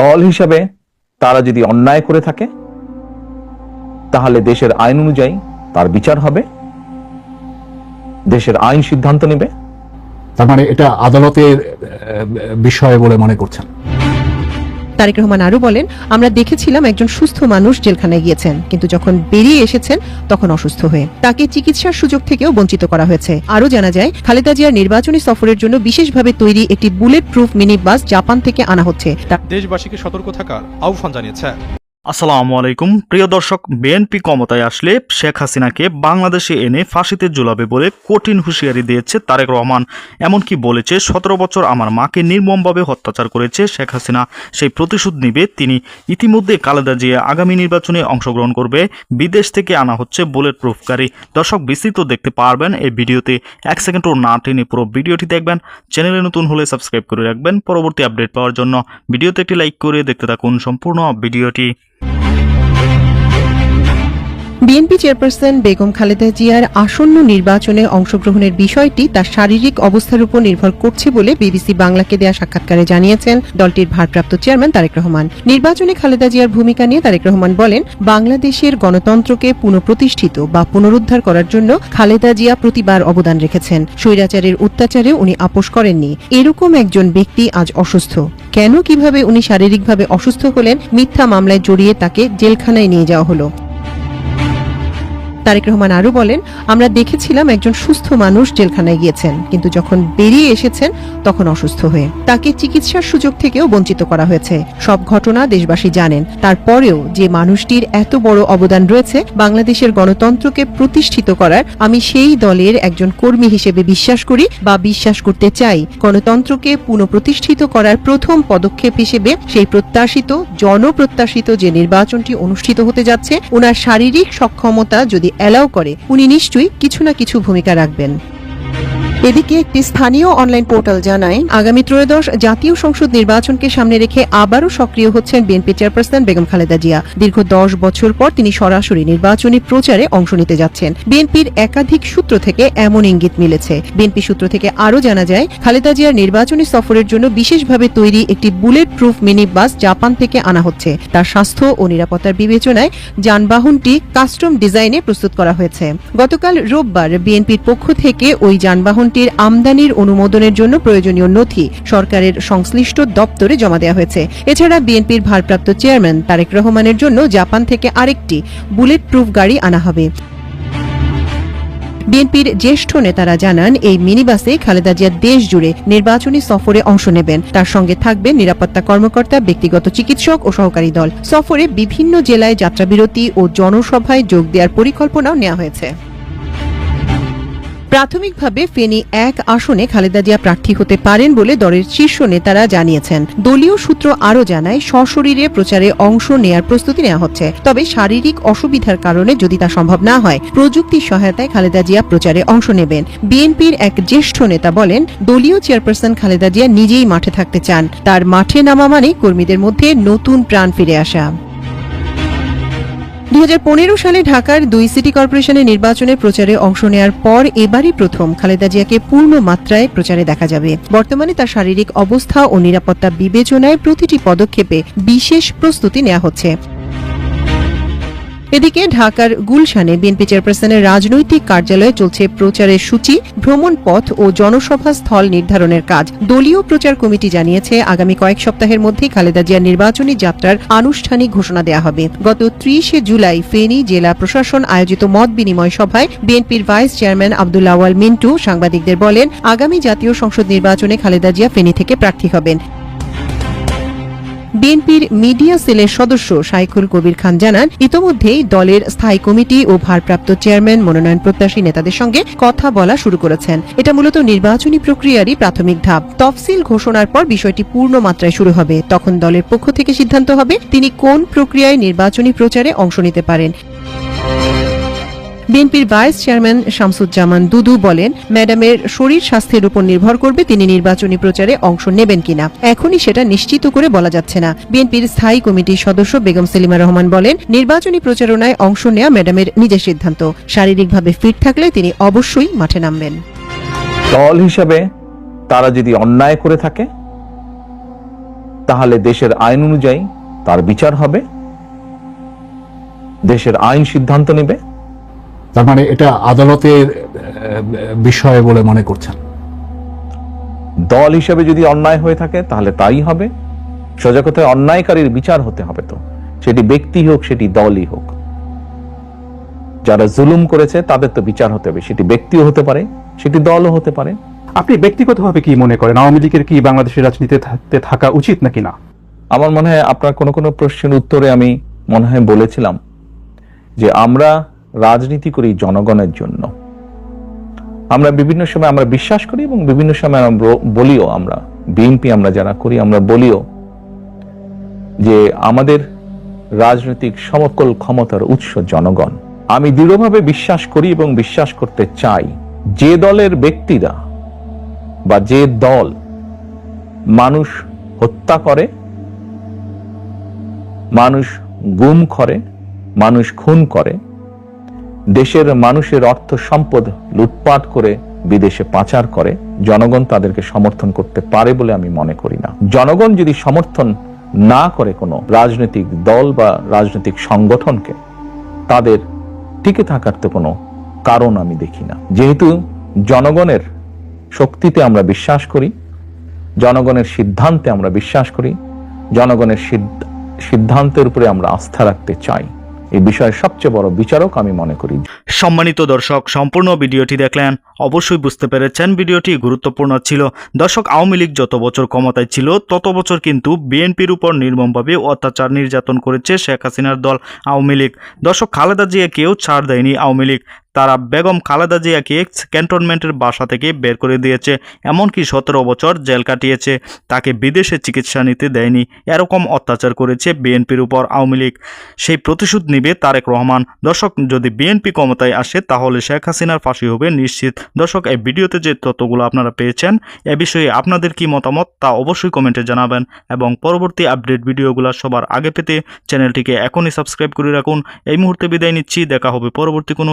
দল হিসাবে তারা যদি অন্যায় করে থাকে, তাহলে দেশের আইন অনুযায়ী তার বিচার হবে, দেশের আইন সিদ্ধান্ত নেবে। তার মানে এটা আদালতের বিষয় বলে মনে করছেন? তারেক রহমান আরও বলেন, আমরা দেখেছিলাম একজন সুস্থ মানুষ জেলখানায় গিয়েছেন, কিন্তু যখন বেরিয়ে এসেছেন, তখন অসুস্থ হয়ে। তাকে চিকিৎসার সুযোগ থেকেও বঞ্চিত করা হয়েছে। আরও জানা যায়, খালেদা জিয়ার নির্বাচনী সফরের জন্য বিশেষভাবে তৈরি একটি bullet proof mini bus Japan থেকে আনা হচ্ছে। দেশবাসীকে সতর্ক থাকার আহ্বান জানিয়েছে। আসসালামু আলাইকুম। প্রিয় দর্শক বিএনপি ক্ষমতায় আসলে শেখ হাসিনাকে বাংলাদেশে এনে ফাঁসিতে ঝুলাবে বলে কঠিন হুঁশিয়ারি দিয়েছে তারেক রহমান। এমনকি বলেছে, সতেরো বছর আমার মাকে নির্মমভাবে অত্যাচার করেছে শেখ হাসিনা। সেই প্রতিশোধ নিবে তিনি। ইতিমধ্যে কালেদা জিয়া আগামী নির্বাচনে অংশগ্রহণ করবে। বিদেশ থেকে আনা হচ্ছে বুলেট প্রুফ গাড়ি দর্শক বিস্তৃত দেখতে পারবেন এই ভিডিওতে। এক সেকেন্ডও না টেনে পুরো ভিডিওটি দেখবেন। চ্যানেলে নতুন হলে সাবস্ক্রাইব করে রাখবেন। পরবর্তী আপডেট পাওয়ার জন্য ভিডিওতে একটি লাইক করে দেখতে থাকুন সম্পূর্ণ ভিডিওটি। বিএনপি চেয়ারপারসন বেগম খালেদা জিয়ার আসন্ন নির্বাচনে অংশগ্রহণের বিষয়টি তার শারীরিক অবস্থার উপর নির্ভর করছে বলে বিবিসি বাংলাকে দেয়া সাক্ষাৎকারে জানিয়েছেন দলটির ভারপ্রাপ্ত চেয়ারম্যান তারেক রহমান। নির্বাচনে খালেদা জিয়ার ভূমিকা নিয়ে তারেক রহমান বলেন, বাংলাদেশের গণতন্ত্রকে পুনঃপ্রতিষ্ঠিত বা পুনরুদ্ধার করার জন্য খালেদা জিয়া প্রতিবার অবদান রেখেছেন। স্বৈরাচারের অত্যাচারে উনি আপোষ করেননি। এরকম একজন ব্যক্তি আজ অসুস্থ। কেন কীভাবে উনি শারীরিকভাবে অসুস্থ হলেন, মিথ্যা মামলায় জড়িয়ে তাকে জেলখানায় নিয়ে যাওয়া হলো। তারেক রহমান আরও বলেন, আমরা দেখেছিলাম একজন সুস্থ মানুষ জেলখানায় গিয়েছেন, কিন্তু যখন বেরিয়ে এসেছেন, তখন অসুস্থ হয়ে। তাকে চিকিৎসার সুযোগ থেকেও বঞ্চিত করা হয়েছে। সব ঘটনা দেশবাসী জানেন। তারপরেও যে মানুষটির এত বড় অবদান রয়েছে, বাংলাদেশের গণতন্ত্রকে প্রতিষ্ঠিত করার, আমি সেই দলের একজন কর্মী হিসেবে বিশ্বাস করি বা বিশ্বাস করতে চাই। গণতন্ত্রকে পুনঃপ্রতিষ্ঠিত করার প্রথম পদক্ষেপ হিসেবে সেই প্রত্যাশিত, জনপ্রত্যাশিত যে নির্বাচনটি অনুষ্ঠিত হতে যাচ্ছে, ওনার শারীরিক সক্ষমতা যদি অ্যালাউ করে উনি নিশ্চয়ই কিছু না কিছু ভূমিকা রাখবেন। এদিকে একটি স্থানীয় অনলাইন পোর্টাল জানায়, আগামী ত্রয়োদশ জাতীয় সংসদ নির্বাচনকে সামনে রেখে আবারও সক্রিয় হচ্ছেন বিএনপি চেয়ারপারসন বেগম খালেদা জিয়া। দীর্ঘ দশ বছর পর তিনি সরাসরি নির্বাচনী প্রচারে অংশ নিতে যাচ্ছেন। বিএনপির একাধিক সূত্র থেকে এমন ইঙ্গিত মিলেছে। বিএনপি সূত্র থেকে আরও জানা যায়, খালেদা জিয়ার নির্বাচনী সফরের জন্য বিশেষভাবে তৈরি একটি bullet proof mini bus Japan থেকে আনা হচ্ছে। তার স্বাস্থ্য ও নিরাপত্তার বিবেচনায় যানবাহনটি কাস্টম ডিজাইনে প্রস্তুত করা হয়েছে। গতকাল রোববার বিএনপির পক্ষ থেকে ওই যানবাহনটির আমদানির অনুমোদনের জন্য প্রয়োজনীয় নথি সরকারের সংশ্লিষ্ট দপ্তরে জমা দেওয়া হয়েছে। এছাড়া বিএনপির ভারপ্রাপ্ত চেয়ারম্যান তারেক রহমানের জন্য জাপান থেকে আরেকটি বুলেট প্রুফ গাড়ি আনা হবে। বিএনপির জ্যেষ্ঠ নেতারা জানান, এই মিনিবাসে খালেদা জিয়া দেশ জুড়ে নির্বাচনী সফরে অংশ নেবেন। তার সঙ্গে থাকবেন নিরাপত্তা কর্মকর্তা, ব্যক্তিগত চিকিৎসক ও সহকারী দল। সফরে বিভিন্ন জেলায় যাত্রাবিরতি ও জনসভায় যোগ দেওয়ার পরিকল্পনাও নেওয়া হয়েছে। প্রাথমিকভাবে ফেনী এক আসনে খালেদা জিয়া প্রার্থী হতে পারেন বলে দলের শীর্ষ নেতারা জানিয়েছেন। দলীয় সূত্র আরও জানায়, সশরীরে প্রচারে অংশ নেয়ার প্রস্তুতি নেওয়া হচ্ছে। তবে শারীরিক অসুবিধার কারণে যদি তা সম্ভব না হয় প্রযুক্তির সহায়তায় খালেদা জিয়া প্রচারে অংশ নেবেন। বিএনপির এক জ্যেষ্ঠ নেতা বলেন, দলীয় চেয়ারপারসন খালেদা জিয়া নিজেই মাঠে থাকতে চান। তার মাঠে নামা মানে কর্মীদের মধ্যে নতুন প্রাণ ফিরে আসা। দু হাজার পনেরো সালে ঢাকার দুই সিটি কর্পোরেশনের নির্বাচনে প্রচারে অংশ নেয়ার পর এবারই প্রথম খালেদা জিয়াকে পূর্ণ মাত্রায় প্রচারে দেখা যাবে। বর্তমানে তার শারীরিক অবস্থা ও নিরাপত্তা বিবেচনায় প্রতিটি পদক্ষেপে বিশেষ প্রস্তুতি নেওয়া হচ্ছে। এদিকে ঢাকার গুলশানে বিএনপি চেয়ারপারসনের রাজনৈতিক কার্যালয়ে চলছে প্রচারের সূচি, ভ্রমণ পথ ও জনসভা স্থল নির্ধারণের কাজ। দলীয় প্রচার কমিটি জানিয়েছে, আগামী কয়েক সপ্তাহের মধ্যেই খালেদা জিয়ার নির্বাচনী যাত্রার আনুষ্ঠানিক ঘোষণা দেওয়া হবে। গত ত্রিশে জুলাই ফেনী জেলা প্রশাসন আয়োজিত মত বিনিময় সভায় বিএনপির ভাইস চেয়ারম্যান আব্দুল আওয়াল মিন্টু সাংবাদিকদের বলেন, আগামী জাতীয় সংসদ নির্বাচনে খালেদা জিয়া ফেনী থেকে প্রার্থী হবেন। বিএনপির মিডিয়া সেলের সদস্য সাইকুল কবির খান জানান, ইতোমধ্যেই দলের স্থায়ী কমিটি ও ভারপ্রাপ্ত চেয়ারম্যান মনোনয়ন প্রত্যাশী নেতাদের সঙ্গে কথা বলা শুরু করেছেন। এটা মূলত নির্বাচনী প্রক্রিয়ারই প্রাথমিক ধাপ। তফসিল ঘোষণার পর বিষয়টি পূর্ণ মাত্রায় শুরু হবে। তখন দলের পক্ষ থেকে সিদ্ধান্ত হবে তিনি কোন প্রক্রিয়ায় নির্বাচনী প্রচারে অংশ নিতে পারেন। বিএনপির ভাইস চেয়ারম্যান শামসুজ্জামান দুদু বলেন, ম্যাডামের শরীর স্বাস্থ্যের উপর নির্ভর করবে তিনি নির্বাচনী প্রচারে অংশ নেবেন কিনা। এখনই সেটা নিশ্চিত করে বলা যাচ্ছে না। বিএনপির স্থায়ী কমিটির সদস্য বেগম সেলিমা রহমান বলেন, নির্বাচনী প্রচারণায় অংশ নেওয়া ম্যাডামের নিজের সিদ্ধান্ত। শারীরিকভাবে ফিট থাকলে তিনি অবশ্যই মাঠে নামবেন। দল হিসাবে তারা যদি অন্যায় করে থাকে, তাহলে দেশের আইন অনুযায়ী তার বিচার হবে। দেশের আইন সিদ্ধান্ত নেবে। তার মানে এটা আদালতের বিষয় বলে মনে করছেন। দল হিসেবে যদি অন্যায় হয়ে থাকে তাহলে তাই হবে। সোজা কথায় অন্যায়কারীর বিচার হতে হবে তো। সেটি ব্যক্তি হোক সেটি দলই হোক। যারা জুলুম করেছে তাদের তো বিচার হতে হবে। সেটি ব্যক্তিও হতে পারে সেটি দলও হতে পারে। আপনি ব্যক্তিগতভাবে কি মনে করেন? আওয়ামী লীগের কি বাংলাদেশের রাজনীতিতে থাকতে থাকা উচিত নাকি না? আমার মনে হয় আপনার কোনো কোনো প্রশ্নের উত্তরে আমি মনে হয় বলেছিলাম যে আমরা রাজনীতি করি জনগণের জন্য। আমরা বিভিন্ন সময় আমরা বিশ্বাস করি এবং বিভিন্ন সময় আমরা বলিও আমরা। বিএনপি আমরা যারা করি, আমরা বলিও যে আমাদের রাজনৈতিক সমকল ক্ষমতার উৎস জনগণ। আমি দৃঢ়ভাবে বিশ্বাস করি এবং বিশ্বাস করতে চাই যে দলের ব্যক্তিরা বা যে দল মানুষ হত্যা করে, মানুষ গুম করে, মানুষ খুন করে দেশের মানুষের অর্থ সম্পদ লুটপাট করে বিদেশে পাচার করে, জনগণ তাদেরকে সমর্থন করতে পারে বলে আমি মনে করি না। জনগণ যদি সমর্থন না করে কোনো রাজনৈতিক দল বা রাজনৈতিক সংগঠনকে, তাদের টিকে থাকার তো কোনো কারণ আমি দেখি না। যেহেতু জনগণের শক্তিতে আমরা বিশ্বাস করি, জনগণের সিদ্ধান্তে আমরা বিশ্বাস করি, জনগণের সিদ্ধ- সিদ্ধান্তের উপরে আমরা আস্থা রাখতে চাই। এই বিষয়ে সবচেয়ে বড় বিচারক আমি মনে করি। সম্মানিত দর্শক, সম্পূর্ণ ভিডিওটি দেখলেন, অবশ্যই বুঝতে পেরেছেন ভিডিওটি গুরুত্বপূর্ণ ছিল। দর্শক, আওয়ামী লীগ যত বছর ক্ষমতায় ছিল, তত বছর কিন্তু বিএনপির উপর নির্মমভাবে অত্যাচার নির্যাতন করেছে শেখ হাসিনার দল আওয়ামী লীগ। দর্শক, খালেদা জিয়া কেউ ছাড় দেয়নি আওয়ামী লীগ। তারা বেগম খালেদা জিয়াকে ক্যান্টনমেন্টের বাসা থেকে বের করে দিয়েছে। এমনকি সতেরো বছর জেল কাটিয়েছে। তাকে বিদেশে চিকিৎসা নিতে দেয়নি। এরকম অত্যাচার করেছে বিএনপির উপর আওয়ামী লীগ। সেই প্রতিশোধ নিবে তারেক রহমান। দর্শক, যদি বিএনপি ক্ষমতায় আসে, তাহলে শেখ হাসিনার ফাঁসি হবে নিশ্চিত। দর্শক, এই ভিডিওতে যে তথ্যগুলো আপনারা পেয়েছেন, এ বিষয়ে আপনাদের কি মতামত তা অবশ্যই কমেন্টে জানাবেন এবং পরবর্তী আপডেট ভিডিওগুলো সবার আগে পেতে চ্যানেলটিকে এখনই সাবস্ক্রাইব করে রাখুন। এই মুহূর্তে বিদায় নিচ্ছি। দেখা হবে পরবর্তী কোনো